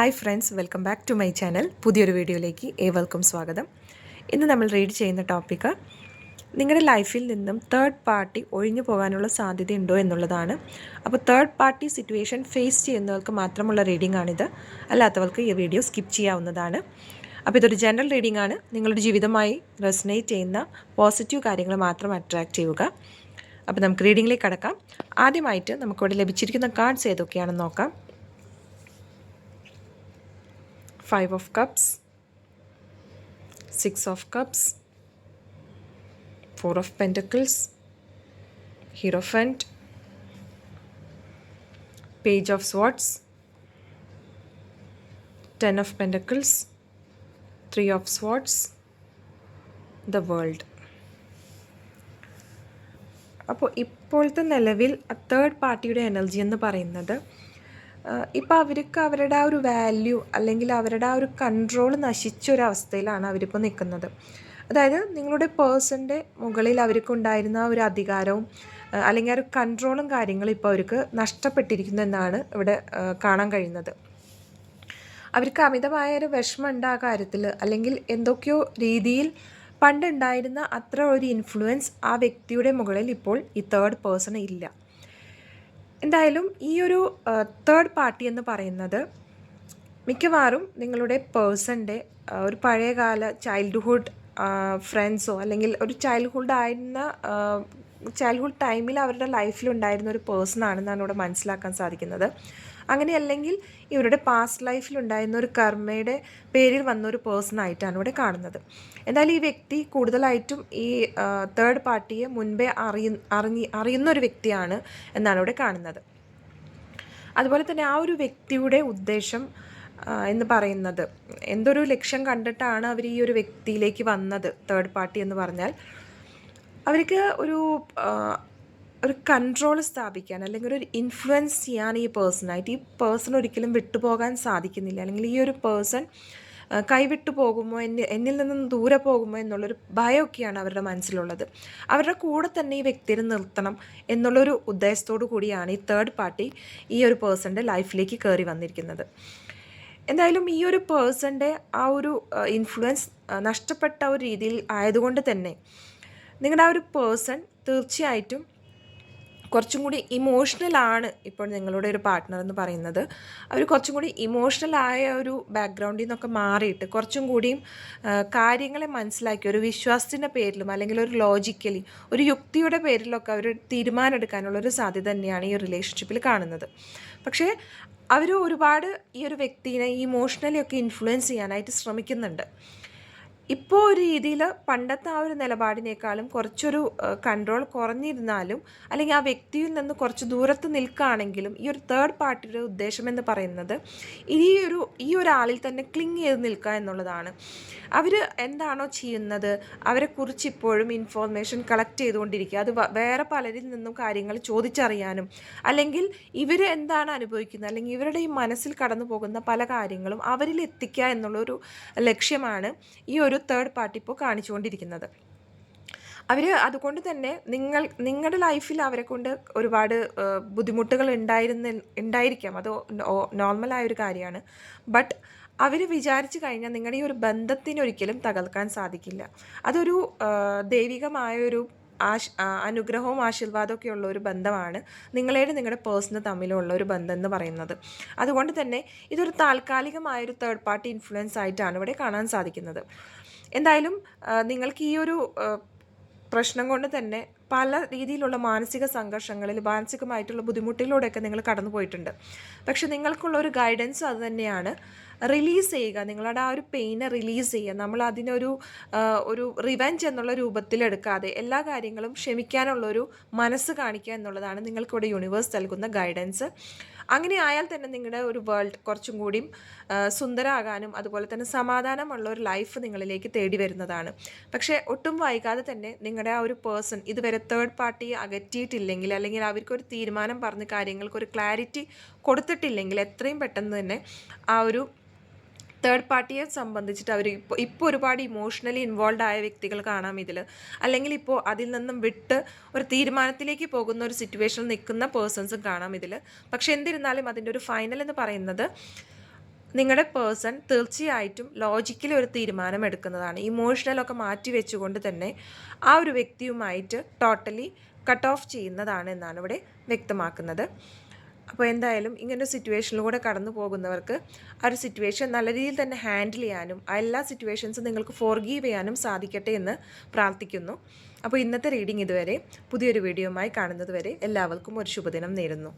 Hi friends welcome back to my channel. പുതിയൊരു വീഡിയോയിലേക്ക് ഏവർക്കും സ്വാഗതം. ഇന്ന് നമ്മൾ റീഡ് ചെയ്യുന്ന ടോപ്പിക്ക് നിങ്ങളുടെ ലൈഫിൽ നിന്നും തേർഡ് പാർട്ടി ഒഴിഞ്ഞു പോകാനുള്ള സാധ്യതയുണ്ടോ എന്നുള്ളതാണ്. അപ്പോൾ തേർഡ് പാർട്ടി സിറ്റുവേഷൻ ഫേസ് ചെയ്യുന്നവർക്ക് മാത്രമുള്ള റീഡിംഗ് ആണിത്. അല്ലാത്തവർക്ക് ഈ വീഡിയോ സ്കിപ്പ് ചെയ്യാവുന്നതാണ്. അപ്പോൾ ഇതൊരു ജനറൽ റീഡിംഗ് ആണ്. നിങ്ങളുടെ ജീവിതമായി റെസനേറ്റ് ചെയ്യുന്ന പോസിറ്റീവ് കാര്യങ്ങൾ മാത്രം അട്രാക്റ്റ് ചെയ്യുക. അപ്പോൾ നമുക്ക് റീഡിങ്ങിലേക്ക് കടക്കാം. ആദ്യമായിട്ട് നമുക്കിവിടെ ലഭിച്ചിരിക്കുന്ന കാർഡ്സ് ഏതൊക്കെയാണെന്ന് നോക്കാം. Five of cups six of cups four of pentacles hierophant page of swords ten of pentacles three of swords the world അപ്പോൾ ഇപ്പോഴത്തെ നിലവിൽ തേർഡ് പാർട്ടിയുടെ എനർജി എന്ന് പറയുന്നത് ഇപ്പോൾ അവർക്ക് അവരുടെ ആ ഒരു വാല്യൂ അല്ലെങ്കിൽ അവരുടെ ആ ഒരു കൺട്രോൾ നശിച്ച ഒരു അവസ്ഥയിലാണ് അവരിപ്പോൾ നിൽക്കുന്നത് അതായത് നിങ്ങളുടെ പേഴ്സന്റെ മുകളിൽ അവർക്കുണ്ടായിരുന്ന ആ ഒരു അധികാരവും അല്ലെങ്കിൽ ആ ഒരു കൺട്രോളും കാര്യങ്ങളും ഇപ്പോൾ അവർക്ക് നഷ്ടപ്പെട്ടിരിക്കുന്നു എന്നാണ് ഇവിടെ കാണാൻ കഴിയുന്നത്. അവർക്ക് അമിതമായ ഒരു വിഷമമുണ്ട് ആ കാര്യത്തിൽ അല്ലെങ്കിൽ എന്തൊക്കെയോ രീതിയിൽ പണ്ടുണ്ടായിരുന്ന അത്ര ഒരു ഇൻഫ്ലുവൻസ് ആ വ്യക്തിയുടെ മുകളിൽ ഇപ്പോൾ ഈ തേർഡ് പേഴ്സൺ ഇല്ല. എന്തായാലും ഈ ഒരു തേർഡ് പാർട്ടി എന്ന് പറയുന്നത് മിക്കവാറും നിങ്ങളുടെ പേഴ്സന്റെ ഒരു പഴയകാല ചൈൽഡ്ഹുഡ് ഫ്രണ്ട്സോ അല്ലെങ്കിൽ ഒരു ചൈൽഡ്ഹുഡ് ആയിരുന്ന ചൈൽഡ്ഹുഡ് ടൈമിൽ അവരുടെ ലൈഫിലുണ്ടായിരുന്ന ഒരു പേഴ്സൺ ആണെന്നാണ് ഇവിടെ മനസ്സിലാക്കാൻ സാധിക്കുന്നത്. അങ്ങനെയല്ലെങ്കിൽ ഇവരുടെ പാസ്റ്റ് ലൈഫിലുണ്ടായിരുന്ന ഒരു കർമ്മയുടെ പേരിൽ വന്ന ഒരു പേഴ്സൺ ആയിട്ടാണ് ഇവിടെ കാണുന്നത്. എന്തായാലും ഈ വ്യക്തി കൂടുതലായിട്ടും ഈ തേർഡ് പാർട്ടിയെ മുൻപേ അറിയ അറിഞ്ഞി അറിയുന്ന ഒരു വ്യക്തിയാണ് എന്നാണ് ഇവിടെ കാണുന്നത്. അതുപോലെ തന്നെ ആ ഒരു വ്യക്തിയുടെ ഉദ്ദേശം എന്ന് പറയുന്നത് എന്തൊരു ലക്ഷ്യം കണ്ടിട്ടാണ് അവർ ഈ ഒരു വ്യക്തിയിലേക്ക് വന്നത് തേർഡ് പാർട്ടി എന്ന് പറഞ്ഞാൽ. അവർക്ക് ഒരു ഒരു കൺട്രോൾ സ്ഥാപിക്കാൻ അല്ലെങ്കിൽ ഒരു ഇൻഫ്ലുവൻസ് ചെയ്യാൻ ഈ പേഴ്സണായിട്ട് ഈ പേഴ്സൺ ഒരിക്കലും വിട്ടുപോകാൻ സാധിക്കുന്നില്ല. അല്ലെങ്കിൽ ഈ ഒരു പേഴ്സൺ കൈവിട്ടു പോകുമോ എന്നിൽ എന്നിൽ നിന്നും ദൂരെ പോകുമോ എന്നുള്ളൊരു ഭയമൊക്കെയാണ് അവരുടെ മനസ്സിലുള്ളത്. അവരുടെ കൂടെ തന്നെ ഈ വ്യക്തിയെ നിർത്തണം എന്നുള്ളൊരു ഉദ്ദേശത്തോടു കൂടിയാണ് ഈ തേർഡ് പാർട്ടി ഈ ഒരു പേഴ്സന്റെ ലൈഫിലേക്ക് കയറി വന്നിരിക്കുന്നത്. എന്തായാലും ഈ ഒരു പേഴ്സന്റെ ആ ഒരു ഇൻഫ്ലുവൻസ് നഷ്ടപ്പെട്ട ഒരു രീതിയിൽ ആയതുകൊണ്ട് തന്നെ നിങ്ങളുടെ ആ ഒരു പേഴ്സൺ തീർച്ചയായിട്ടും കുറച്ചും കൂടി ഇമോഷണൽ ആണ് ഇപ്പോൾ നിങ്ങളുടെ ഒരു പാർട്ട്ണർ എന്ന് പറയുന്നത്. അവർ കുറച്ചും കൂടി ഇമോഷണൽ ആയ ഒരു ബാക്ക്ഗ്രൗണ്ടിൽ നിന്നൊക്കെ മാറിയിട്ട് കുറച്ചും കൂടിയും കാര്യങ്ങളെ മനസ്സിലാക്കി ഒരു വിശ്വാസത്തിന്റെ പേരിലും അല്ലെങ്കിൽ ഒരു ലോജിക്കലി ഒരു യുക്തിയുടെ പേരിലൊക്കെ അവർ തീരുമാനം എടുക്കാനുള്ള ഒരു സാധ്യത തന്നെയാണ് ഈ റിലേഷൻഷിപ്പിൽ കാണുന്നത്. പക്ഷേ അവർ ഒരുപാട് ഈ ഒരു വ്യക്തിനെ ഇമോഷണലി ഒക്കെ ഇൻഫ്ലുവൻസ് ചെയ്യാനായിട്ട് ശ്രമിക്കുന്നുണ്ട്. ഇപ്പോൾ ഒരു രീതിയിൽ പണ്ടത്തെ ആ ഒരു നിലപാടിനേക്കാളും കുറച്ചൊരു കൺട്രോൾ കുറഞ്ഞിരുന്നാലും അല്ലെങ്കിൽ ആ വ്യക്തിയിൽ നിന്ന് കുറച്ച് ദൂരത്ത് നിൽക്കുകയാണെങ്കിലും ഈ ഒരു തേർഡ് പാർട്ടിയുടെ ഉദ്ദേശം എന്ന് പറയുന്നത് ഈ ഒരു ഈ ഒരാളിൽ തന്നെ ക്ലിങ് ചെയ്ത് നിൽക്കുക എന്നുള്ളതാണ്. അവർ എന്താണോ ചെയ്യുന്നത്? അവരെക്കുറിച്ച് ഇപ്പോഴും ഇൻഫോർമേഷൻ കളക്ട് ചെയ്തുകൊണ്ടിരിക്കുക. അത് വേറെ പലരിൽ നിന്നും കാര്യങ്ങൾ ചോദിച്ചറിയാനും അല്ലെങ്കിൽ ഇവർ എന്താണ് അനുഭവിക്കുന്നത്? അല്ലെങ്കിൽ ഇവരുടെ ഈ മനസ്സിൽ കടന്നു പോകുന്ന പല കാര്യങ്ങളും അവരിൽ എത്തിക്കുക എന്നുള്ളൊരു ലക്ഷ്യമാണ് ഈ ഒരു തേർഡ് പാർട്ടി ഇപ്പോൾ കാണിച്ചുകൊണ്ടിരിക്കുന്നത്. അവർ അതുകൊണ്ട് തന്നെ നിങ്ങൾ നിങ്ങളുടെ ലൈഫിൽ അവരെ കൊണ്ട് ഒരുപാട് ബുദ്ധിമുട്ടുകൾ ഉണ്ടായിരുന്ന ഉണ്ടായിരിക്കാം. അത് നോർമലായ ഒരു കാര്യമാണ്. ബട്ട് അവർ വിചാരിച്ചു കഴിഞ്ഞാൽ നിങ്ങളുടെ ഈ ഒരു ബന്ധത്തിനൊരിക്കലും തകർക്കാൻ സാധിക്കില്ല. അതൊരു ദൈവികമായൊരു ആശ് അനുഗ്രഹവും ആശീർവാദവും ഒക്കെ ഉള്ള ഒരു ബന്ധമാണ് നിങ്ങളേടെ നിങ്ങളുടെ പേഴ്സണ് തമ്മിലുള്ള ഒരു ബന്ധം എന്ന് പറയുന്നത്. അതുകൊണ്ട് തന്നെ ഇതൊരു താൽക്കാലികമായൊരു തേർഡ് പാർട്ടി ഇൻഫ്ലുവൻസ് ആയിട്ടാണ് ഇവിടെ കാണാൻ സാധിക്കുന്നത്. എന്തായാലും നിങ്ങൾക്ക് ഈ ഒരു പ്രശ്നം കൊണ്ട് തന്നെ പല രീതിയിലുള്ള മാനസിക സംഘർഷങ്ങളിൽ മാനസികമായിട്ടുള്ള ബുദ്ധിമുട്ടിലൂടെയൊക്കെ നിങ്ങൾ കടന്നു പോയിട്ടുണ്ട്. പക്ഷെ നിങ്ങൾക്കുള്ള ഒരു ഗൈഡൻസ് അത് തന്നെയാണ്. റിലീസ് ചെയ്യുക. നിങ്ങളുടെ ആ ഒരു പെയിനെ റിലീസ് ചെയ്യുക. നമ്മൾ അതിനൊരു ഒരു റിവെഞ്ച് എന്നുള്ള രൂപത്തിലെടുക്കാതെ എല്ലാ കാര്യങ്ങളും ക്ഷമിക്കാനുള്ളൊരു മനസ്സ് കാണിക്കുക എന്നുള്ളതാണ് നിങ്ങൾക്കിവിടെ യൂണിവേഴ്സ് നൽകുന്ന ഗൈഡൻസ് അങ്ങനെ ആയാൽ തന്നെ നിങ്ങളുടെ ഒരു വേൾഡ് കുറച്ചും കൂടിയും സുന്ദരമാകാനും അതുപോലെ തന്നെ സമാധാനമുള്ള ഒരു ലൈഫ് നിങ്ങളിലേക്ക് തേടി വരുന്നതാണ്. പക്ഷേ ഒട്ടും വൈകാതെ തന്നെ നിങ്ങളുടെ ആ ഒരു പേഴ്സൺ ഇതുവരെ തേർഡ് പാർട്ടി അകറ്റിയിട്ടില്ലെങ്കിൽ അല്ലെങ്കിൽ അവർക്കൊരു തീരുമാനം പറഞ്ഞ് കാര്യങ്ങൾക്ക് ഒരു ക്ലാരിറ്റി കൊടുത്തിട്ടില്ലെങ്കിൽ എത്രയും പെട്ടെന്ന് തന്നെ ആ ഒരു തേർഡ് പാർട്ടിയെ സംബന്ധിച്ചിട്ട് അവർ ഇപ്പോൾ ഇപ്പോൾ ഒരുപാട് ഇമോഷണലി ഇൻവോൾവ് ആയ വ്യക്തികൾ കാണാം ഇതിൽ അല്ലെങ്കിൽ ഇപ്പോൾ അതിൽ നിന്നും വിട്ട് ഒരു തീരുമാനത്തിലേക്ക് പോകുന്ന ഒരു സിറ്റുവേഷനിൽ നിൽക്കുന്ന പേഴ്സൺസും കാണാം ഇതിൽ പക്ഷെ എന്നിരുന്നാലും അതിന്റെ ഒരു ഫൈനൽ എന്ന് പറയുന്നത് നിങ്ങളുടെ പേഴ്സൺ തീർച്ചയായിട്ടും ലോജിക്കലി ഒരു തീരുമാനം എടുക്കുന്നതാണ്. ഇമോഷണലൊക്കെ മാറ്റി വെച്ചുകൊണ്ട് തന്നെ ആ ഒരു വ്യക്തിയുമായിട്ട് ടോട്ടലി കട്ട് ഓഫ് ചെയ്യുന്നതാണ് എന്നാണ് ഇവിടെ വ്യക്തമാക്കുന്നത്. അപ്പോൾ എന്തായാലും ഇങ്ങനെ ഒരു സിറ്റുവേഷനിലൂടെ കടന്നു പോകുന്നവർക്ക് ആ ഒരു സിറ്റുവേഷൻ നല്ല രീതിയിൽ തന്നെ ഹാൻഡിൽ ചെയ്യാനും ആ എല്ലാ സിറ്റുവേഷൻസും നിങ്ങൾക്ക് ഫോർഗീവ് ചെയ്യാനും സാധിക്കട്ടെ എന്ന് പ്രാർത്ഥിക്കുന്നു. അപ്പോൾ ഇന്നത്തെ റീഡിംഗ് ഇതുവരെ പുതിയൊരു വീഡിയോയുമായി കാണുന്നത് വരെ എല്ലാവർക്കും ഒരു ശുഭദിനം നേരുന്നു.